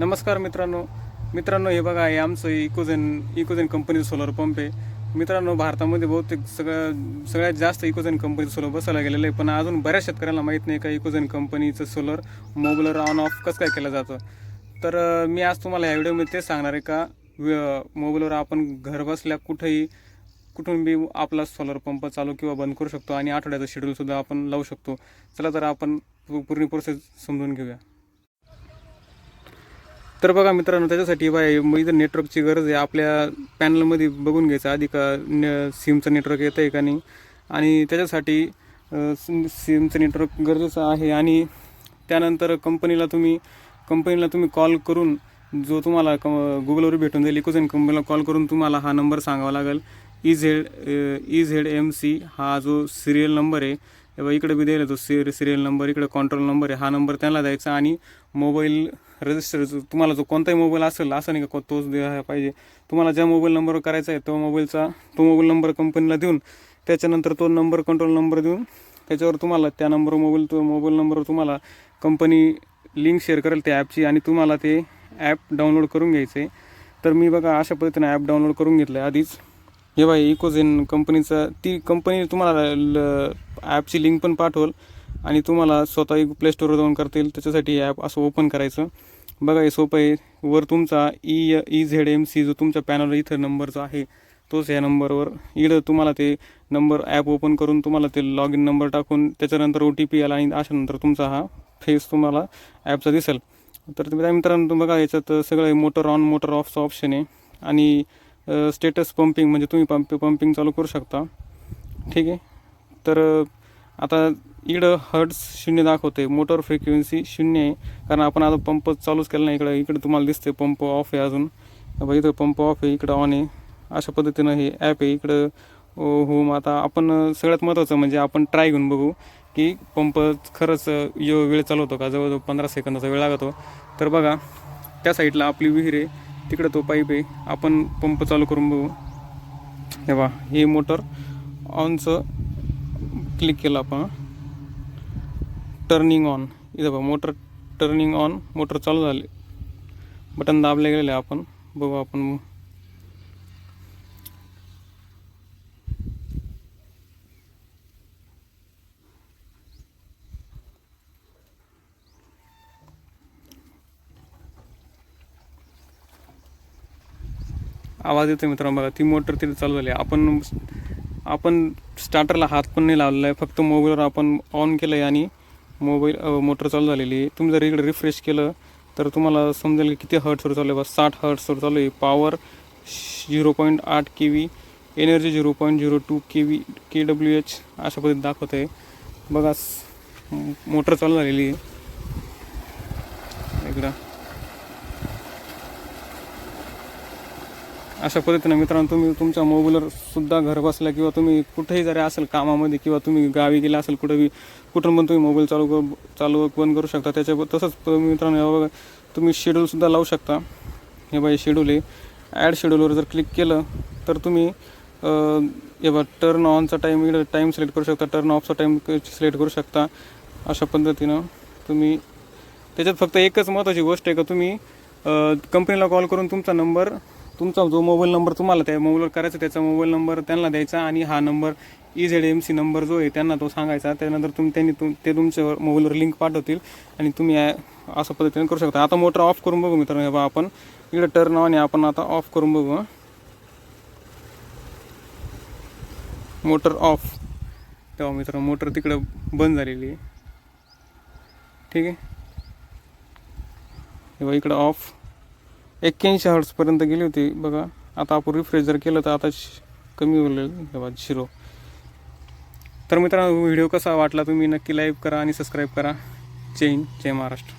नमस्कार मित्रांनो. मित्रांनो हे बघा हे आमचं इकोझेन इकोझेन कंपनीचं सोलर पंप आहे. मित्रांनो भारतामध्ये बहुतेक सगळं सगळ्यात जास्त इकोझेन कंपनीचं सोलर बसवला गेलेलं आहे. पण अजून बऱ्याच शेतकऱ्यांना माहीत नाही का इकोझेन कंपनीचं सोलर मोबलर ऑन ऑफ कसं काय केलं जातं? तर मी आज तुम्हाला ह्या व्हिडिओमध्ये तेच सांगणार आहे का मोबाईलवर आपण घर बसल्या कुठेही कुठून बी आपला सोलर पंप चालू किंवा बंद करू शकतो आणि आठवड्याचं शेड्यूलसुद्धा आपण लावू शकतो. चला तर आपण पूर्ण प्रोसेस समजून घेऊया. तर बघा मित्रांनो त्याच्यासाठी बाय मग इथं नेटवर्कची गरज आहे. आपल्या पॅनलमध्ये बघून घ्यायचं. आधी का न सिमचं नेटवर्क येतं आहे का नाही? आणि त्याच्यासाठी सिमचं नेटवर्क गरजेचं आहे. आणि त्यानंतर कंपनीला तुम्ही कंपनीला तुम्ही कॉल करून जो तुम्हाला क गुगलवर भेटून जाईल इकोझेन कंपनीला कॉल करून तुम्हाला हा नंबर सांगावा लागेल. E Z E Z M C हा जो सिरियल नंबर आहे तेव्हा इकडे बी द्यायला तो सिर सिरियल नंबर इकडे कंट्रोल नंबर आहे हा नंबर त्यांना द्यायचा. आणि मोबाईल रजिस्टर तुम्हाला जो कोणताही मोबाईल असेल असं नाही का तोच द्यायला पाहिजे. तुम्हाला ज्या मोबाईल नंबरवर करायचा आहे तो मोबाईलचा तो मोबाईल नंबर कंपनीला देऊन त्याच्यानंतर तो नंबर कंट्रोल नंबर देऊन त्याच्यावर तुम्हाला त्या नंबर मोबाईल तो मोबाईल नंबरवर तुम्हाला कंपनी लिंक शेअर करेल त्या ॲपची आणि तुम्हाला ते ॲप डाउनलोड करून घ्यायचं आहे तर मी बघा अशा पद्धतीने ॲप डाउनलोड करून घेतलं आहे आधीच. हे बाई इकोझेन कंपनीचा ती कंपनी तुम्हाला ल ॲपची लिंक पण पाठवल आणि तुम्हाला स्वतः प्ले स्टोरवर जाऊन करता येईल त्याच्यासाठी ॲप असं ओपन करायचं. बघा हे सोपं आहे. वर तुमचा E E Z M C जो तुमच्या पॅनल इथं नंबरचा आहे तोच या नंबरवर इकडं तुम्हाला ते नंबर ॲप ओपन करून तुम्हाला ते लॉग इन नंबर टाकून त्याच्यानंतर ओ टी पी आला आणि अशानंतर तुमचा हा फेस तुम्हाला ॲपचा दिसेल. तर तुम्ही मित्रांनो तुम्ही बघा याच्यात सगळं मोटर ऑन मोटर ऑफचं ऑप्शन आहे. आणि स्टेटस पंपिंग म्हणजे तुम्ही पंप पंपिंग चालू करू शकता. ठीक आहे? तर आता इकडं हर्ट्स शून्य दाखवते मोटर फ्रिक्वेन्सी शून्य आहे. कारण आपण आता पंप चालूच केला नाही इकडं. इकडं तुम्हाला दिसते पंप ऑफ आहे अजून. बघा इथं पंप ऑफ आहे इकडं ऑन आहे. अशा पद्धतीनं हे ॲप आहे. इकडं होम आता आपण सगळ्यात महत्त्वाचं म्हणजे आपण ट्राय घेऊन बघू की पंप खरंच यो वेळ चालवतो का? जवळजवळ पंधरा सेकंदाचा वेळ लागतो. तर बघा त्या साईडला आपली विहीर आहे. तिकडं तो पाईप आहे. आपण पंप चालू करून बघू. हे बा हे मोटर ऑनचं क्लिक केलं आपण. टर्निंग ऑन इथं बघा मोटर टर्निंग ऑन मोटर चालू झाली. बटन दाबले गेलेले आपण. बघू आपण. आवाज येतो मित्रांनो बघा ती मोटर तिथे चालू झाली. आपण आपण स्टार्टरला हात पण नाही लावलेला आहे. फक्त मोबाईलवर आपण ऑन केलं आहे आणि मोबाईल मोटर चालू झालेली आहे. तुम्ही जर इकडे रिफ्रेश केलं तर तुम्हाला समजेल की किती हर्ट सुरू चालू आहे. बा साठ हर्ट सुरू चालू आहे. पॉवर झिरो पॉईंट आठ K V energy zero point zero two K V K W H अशा पद्धतीत दाखवत आहे. बघा मोटर चालू झालेली आहे. इकडं. अशा पद्धतीनं मित्रांनो तुम्ही तुमच्या मोबाईलवर सुद्धा घर बसल्या किंवा तुम्ही कुठेही जरी असेल कामामध्ये किंवा तुम्ही गावी गेला असेल कुठेही कुठून पण तुम्ही मोबाईल चालू चालू बंद करू शकता. त्याच्या तसंच मित्रांनो बघा तुम्ही शेड्यूलसुद्धा लावू शकता. हे बाई शेड्यूल आहे. ॲड शेड्यूलवर जर क्लिक केलं तर तुम्ही हे बघा टर्न ऑनचा टाईम इकडे टाईम सिलेक्ट करू शकता. टर्न ऑफचा टाईम सिलेक्ट करू शकता. अशा पद्धतीनं तुम्ही त्याच्यात फक्त एकच महत्त्वाची गोष्ट आहे का तुम्ही कंपनीला कॉल करून तुमचा नंबर तुमचा जो मोबाईल नंबर तुम्हाला त्या मोबाईलवर करायचा त्याचा मोबाईल नंबर त्यांना द्यायचा आणि हा number E Z M C number जो आहे त्यांना तो सांगायचा. त्यानंतर तुम्ही त्यांनी तुम ते तुमच्या मोबाईलवर लिंक पाठवतील आणि तुम्ही असं अशा पद्धतीने करू शकता. आता मोटर ऑफ करून बघू मित्रांनो. हे बा आपण इकडे टर्न ऑन आपण आता ऑफ करून बघू मोटर ऑफ तेव्हा मित्रांनो मोटर तिकडं बंद झालेली आहे. ठीक आहे? तेव्हा इकडं ऑफ एक्क्याऐंशी हर्ट्सपर्यंत गेली होती. बघा आता आपण रिफ्रेश जर केलं तर आता श- कमी होईल. तेव्हा झिरो तर मित्रांनो व्हिडिओ कसा वाटला तुम्ही नक्की लाईक करा आणि सबस्क्राईब करा. जय हिंद जय महाराष्ट्र.